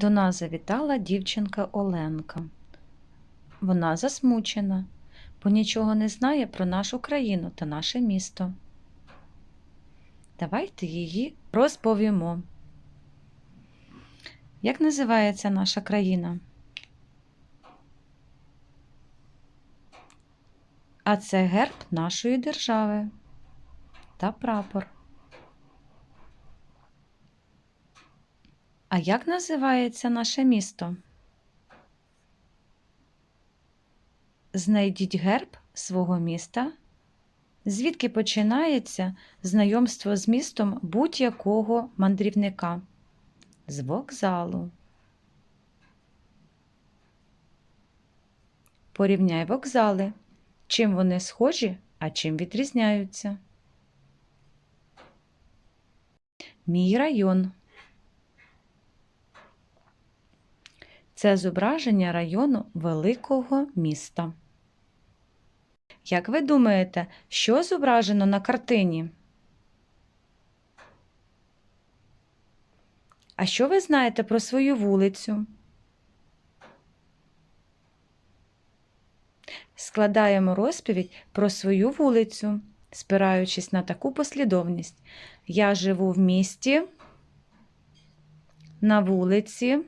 До нас завітала дівчинка Оленка. Вона засмучена, бо нічого не знає про нашу країну та наше місто. Давайте її розповімо. Як називається наша країна? А це герб нашої держави та прапор. А як називається наше місто? Знайдіть герб свого міста, звідки починається знайомство з містом будь-якого мандрівника. З вокзалу. Порівняй вокзали. Чим вони схожі, а чим відрізняються. Мій район. Це зображення району великого міста. Як ви думаєте, що зображено на картині? А що ви знаєте про свою вулицю? Складаємо розповідь про свою вулицю, спираючись на таку послідовність. Я живу в місті, на вулиці.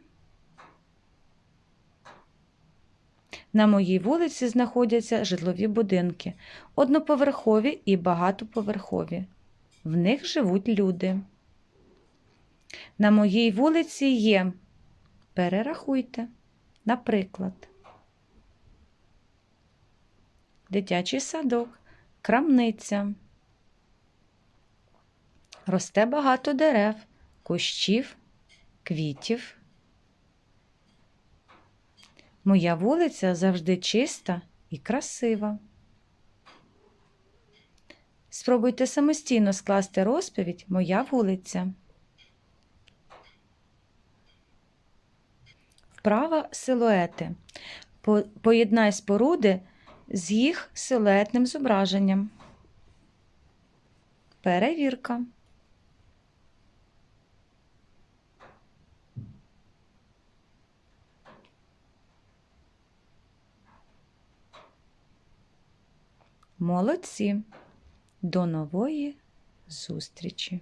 На моїй вулиці знаходяться житлові будинки, одноповерхові і багатоповерхові. В них живуть люди. На моїй вулиці є. Перерахуйте, наприклад, дитячий садок, крамниця. Росте багато дерев, кущів, квітів. Моя вулиця завжди чиста і красива. Спробуйте самостійно скласти розповідь Моя вулиця. Вправа силуети. Поєднай споруди з їх силуетним зображенням. Перевірка. Молодці. До нової зустрічі!